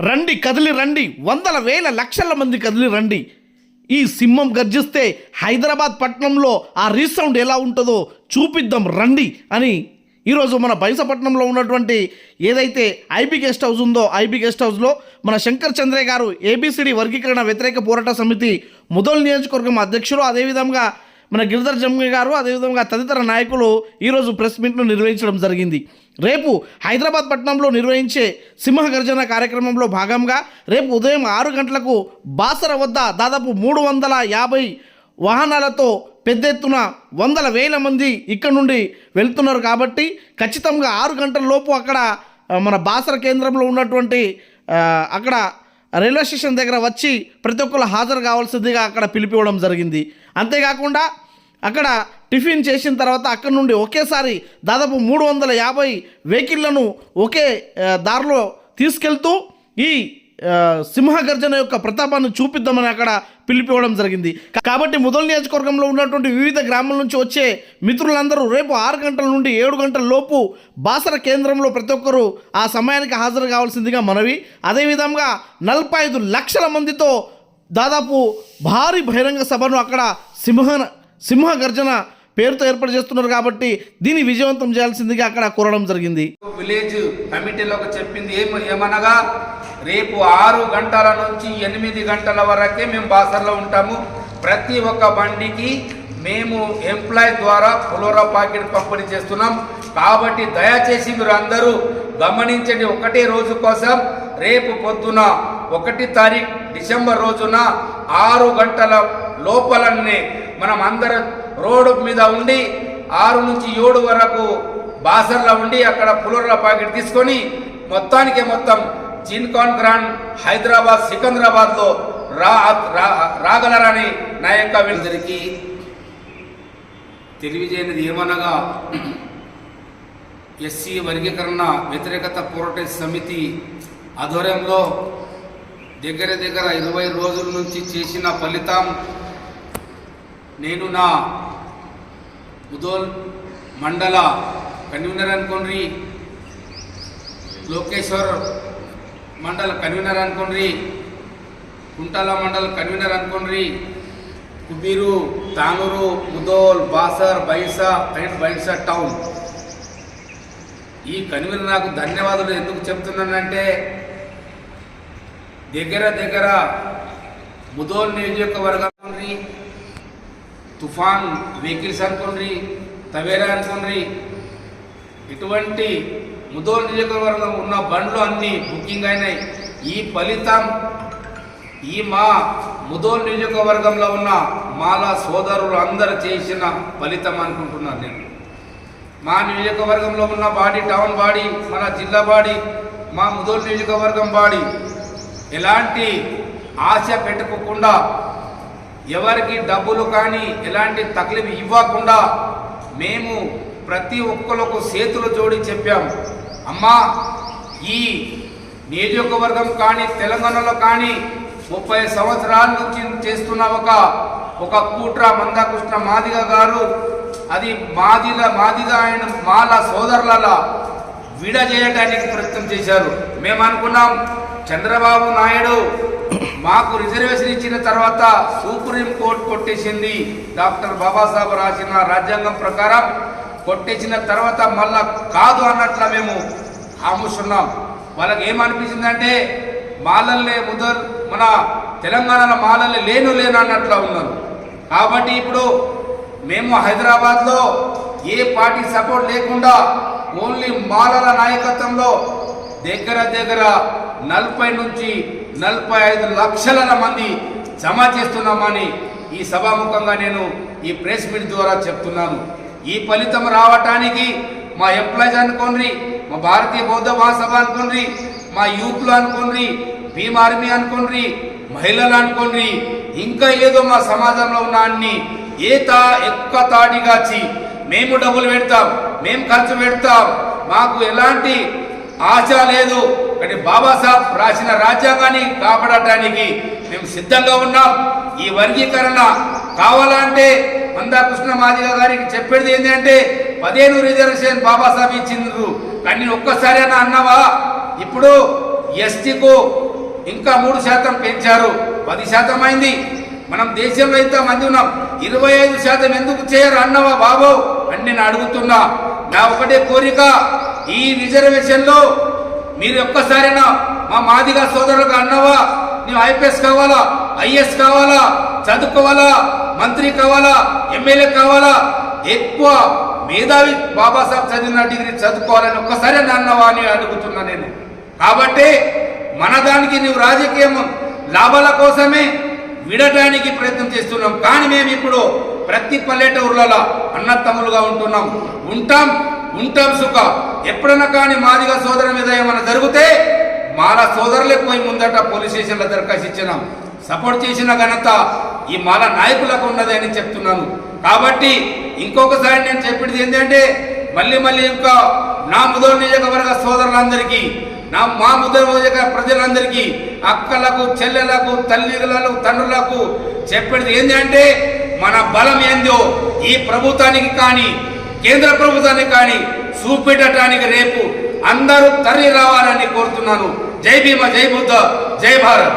రండి కదిలి రండి. వందల వేల లక్షల మంది కదిలి రండి. ఈ సింహం గర్జిస్తే హైదరాబాద్ పట్టణంలో ఆ రీసౌండ్ ఎలా ఉంటుందో చూపిద్దాం రండి అని. ఈరోజు మన బైసపట్నంలో ఉన్నటువంటి ఏదైతే ఐబీ గెస్ట్ హౌస్ ఉందో ఐబీ గెస్ట్ హౌస్లో మన శంకర్ చంద్రయ్య గారు ఏబిసిడి వర్గీకరణ వ్యతిరేక పోరాట సమితి ముదల్ నియోజకవర్గం అధ్యక్షులు. అదేవిధంగా మన గిరిధర్ జమ్మి గారు అదేవిధంగా తదితర నాయకులు ఈరోజు ప్రెస్ మీట్ను నిర్వహించడం జరిగింది. రేపు హైదరాబాద్ పట్టణంలో నిర్వహించే సింహ గర్జన కార్యక్రమంలో భాగంగా రేపు ఉదయం ఆరు గంటలకు బాసర వద్ద దాదాపు మూడు వందల యాభై వాహనాలతో పెద్ద ఎత్తున వందల వేల మంది ఇక్కడ నుండి వెళ్తున్నారు కాబట్టి ఖచ్చితంగా ఆరు గంటల లోపు అక్కడ మన బాసర కేంద్రంలో ఉన్నటువంటి అక్కడ రైల్వే స్టేషన్ దగ్గర వచ్చి ప్రతి ఒక్కరు హాజరు కావాల్సిందిగా అక్కడ పిలిపివ్వడం జరిగింది. అంతేకాకుండా అక్కడ టిఫిన్ చేసిన తర్వాత అక్కడ నుండి ఒకేసారి దాదాపు మూడు వందల యాభై వెహికల్లను ఒకే దారిలో తీసుకెళ్తూ ఈ సింహగర్జన యొక్క ప్రతాపాన్ని చూపిద్దామని అక్కడ పిలిపివ్వడం జరిగింది. కాబట్టి మొదల నియోజకవర్గంలో ఉన్నటువంటి వివిధ గ్రామాల నుంచి వచ్చే మిత్రులందరూ రేపు ఆరు గంటల నుండి ఏడు గంటల లోపు బాసర కేంద్రంలో ప్రతి ఒక్కరూ ఆ సమయానికి హాజరు కావాల్సిందిగా మనవి. అదేవిధంగా నలభై ఐదు లక్షల మందితో దాదాపు భారీ బహిరంగ సభను అక్కడ సింహ సింహ గర్జన పేరుతో ఏర్పాటు చేస్తున్నారు కాబట్టి దీన్ని విజయవంతం చేయాల్సిందిగా అక్కడ కోరడం జరిగింది. విలేజ్ కమిటీలోకి చెప్పింది ఏమనగా రేపు ఆరు గంటల నుంచి ఎనిమిది గంటల వరకే మేము బాసర్లో ఉంటాము. ప్రతి ఒక్క బండికి మేము ఎంప్లాయ్ ద్వారా పులోరా ప్యాకెట్ పంపిణీ చేస్తున్నాం. కాబట్టి దయచేసి మీరు అందరూ గమనించండి ఒకటే రోజు కోసం రేపు పొద్దున ఒకటి తారీఖు డిసెంబర్ రోజున ఆరు గంటల లోపలనే మనం అందరం రోడ్డు మీద ఉండి ఆరు నుంచి ఏడు వరకు బాసర్లో ఉండి అక్కడ పులర్ల ప్యాకెట్ తీసుకొని మొత్తానికి మొత్తం జిన్కాన్ గ్రాండ్ హైదరాబాద్ సికింద్రాబాద్లో రా రా- రాగలరని నా యొక్క వీళ్ళందరికీ తెలియజేయనిది ఏమనగా ఎస్సీ వర్గీకరణ వ్యతిరేకత పోరాట సమితి ఆధ్వర్యంలో దగ్గర దగ్గర ఇరవై రోజుల నుంచి చేసిన ఫలితం నేను నా ముదోల్ మండల కన్వీనర్ అనుకోండి లోకేశ్వర్ మండల కన్వీనర్ అనుకోండి కుంటాల మండల కన్వీనర్ అనుకోండి కుబీరు తానూరు ముదోల్ బాసర్ బైసా అండ్ బైసా టౌన్. ఈ కన్వీనర్ నాకు ధన్యవాదాలు ఎందుకు చెప్తున్నానంటే దగ్గర దగ్గర ముదోల్ నియోజకవర్గం తుఫాన్ వెహికల్స్ అనుకోండి తవేరా అనుకోండి ఇటువంటి ముదోల్ నియోజకవర్గం ఉన్న బండ్లు అన్నీ బుకింగ్ అయినాయి. ఈ ఫలితం ఈ మా ముదోల్ నియోజకవర్గంలో ఉన్న మాల సోదరులు అందరు చేసిన ఫలితం అనుకుంటున్నాను నేను. మా నియోజకవర్గంలో ఉన్న బాడీ టౌన్ బాడీ మన జిల్లా బాడీ మా ముదోల్ నియోజకవర్గం బాడీ ఎలాంటి ఆశ పెట్టుకోకుండా ఎవరికి డబ్బులు కానీ ఎలాంటి తక్లీఫ్ ఇవ్వకుండా మేము ప్రతి ఒక్కరికి చేతులు జోడి చెప్పాము అమ్మా ఈ నియోజకవర్గం కానీ తెలంగాణలో కానీ ముప్పై సంవత్సరాల నుంచి చేస్తున్న ఒక ఒక కూట్ర మందకృష్ణ మాదిగ గారు అది మాదిల మాదిగ ఆయన మాల సోదరుల విడజేయడానికి ప్రయత్నం చేశారు. మేము అనుకున్నాం చంద్రబాబు నాయుడు మాకు రిజర్వేషన్ ఇచ్చిన తర్వాత సుప్రీం కోర్టు కొట్టేసింది. డాక్టర్ బాబాసాహెబ్ రాసిన రాజ్యాంగం ప్రకారం కొట్టేసిన తర్వాత మళ్ళా కాదు అన్నట్ల మేము హామూస్తున్నాం వాళ్ళకి ఏమనిపించిందంటే మాలల్లే ముదల్ మన తెలంగాణలో మాలల్లే లేను లేను అన్నట్లా ఉన్నారు కాబట్టి ఇప్పుడు మేము హైదరాబాద్లో ఏ పార్టీ సపోర్ట్ లేకుండా ఓన్లీ మాలల నాయకత్వంలో దగ్గర దగ్గర నలభై నుంచి నలభై ఐదు లక్షల మంది జమ చేస్తున్నామని ఈ సభాముఖంగా నేను ఈ ప్రెస్ మీట్ ద్వారా చెప్తున్నాను. ఈ ఫలితం రావటానికి మా ఎంప్లాయీస్ అనుకోండి మా భారతీయ బౌద్ధ మహాసభ అనుకోండి మా యూత్లు అనుకోండి భీమ్ ఆర్మీ అనుకోండి మహిళలు అనుకోండి ఇంకా ఏదో మా సమాజంలో ఉన్న అన్ని ఏ తా ఎక్కువ తాటిగాచి మేము డబ్బులు పెడతాం మేము ఖర్చు పెడతాం మాకు ఎలాంటి ఆశ లేదు. కానీ బాబాసాహెబ్ రాసిన రాజ్యాంగాన్ని కాపాడటానికి మేము సిద్ధంగా ఉన్నాం. ఈ వర్గీకరణ కావాలంటే మందాకృష్ణ మాదిగ గారికి చెప్పేది ఏంటంటే పదిహేను రిజర్వేషన్ బాబాసాహెబ్ ఇచ్చిండ్రు. కానీ ఒక్కసారి అన్న అన్నావా? ఇప్పుడు ఎస్టీకు ఇంకా మూడు శాతం పెంచారు. పది శాతం అయింది. మనం దేశంలో ఎంత మంది ఉన్నాం. ఇరవై ఐదు శాతం ఎందుకు చేయరు? అన్నవా బాబు? అని నేను అడుగుతున్నా. నా ఒకటే కోరిక ఈ రిజర్వేషన్లో మీరు ఒక్కసారైనా మా మాదిగా సోదరులకు అన్నవా? నీవు ఐపీఎస్ కావాలా? ఐఎస్ కావాలా? చదువుకోవాలా? మంత్రి కావాలా? ఎమ్మెల్యే కావాలా? ఎక్కువ మేధావి బాబాసాహెబ్ చదివిన డిగ్రీ చదువుకోవాలని ఒక్కసారి అన్నవా అని అడుగుతున్నా నేను. కాబట్టి మన దానికి నువ్వు రాజకీయం లాభాల కోసమే విడటానికి ప్రయత్నం చేస్తున్నాం. కానీ మేము ఇప్పుడు ప్రతి పల్లెటూర్లలో అన్నతమ్ములుగా ఉంటున్నాం. ఉంటాం ఉంటాం సుఖ. ఎప్పుడన్నా కానీ మాదిగా సోదరు మీద ఏమైనా జరిగితే మాల సోదరులే పోయి ముందట పోలీస్ స్టేషన్లో దరఖాస్తు ఇచ్చినాం. సపోర్ట్ చేసిన ఘనత ఈ మాల నాయకులకు ఉన్నది అని చెప్తున్నాను. కాబట్టి ఇంకొకసారి నేను చెప్పేది ఏంటంటే మళ్ళీ మళ్ళీ ఇంకా నా ముదో నియోజకవర్గ సోదరులందరికీ నా మా ముదో నియోజక ప్రజలందరికీ అక్కలకు చెల్లెలకు తల్లిలకు తండ్రులకు చెప్పేది ఏంటంటే మన బలం ఏందో ఈ ప్రభుత్వానికి కానీ కేంద్ర ప్రభుత్వానికి కానీ చూపెట్టడానికి రేపు అందరూ తరలి రావాలని కోరుతున్నాను. జై భీమ జై బుద్ధ జై భారత్.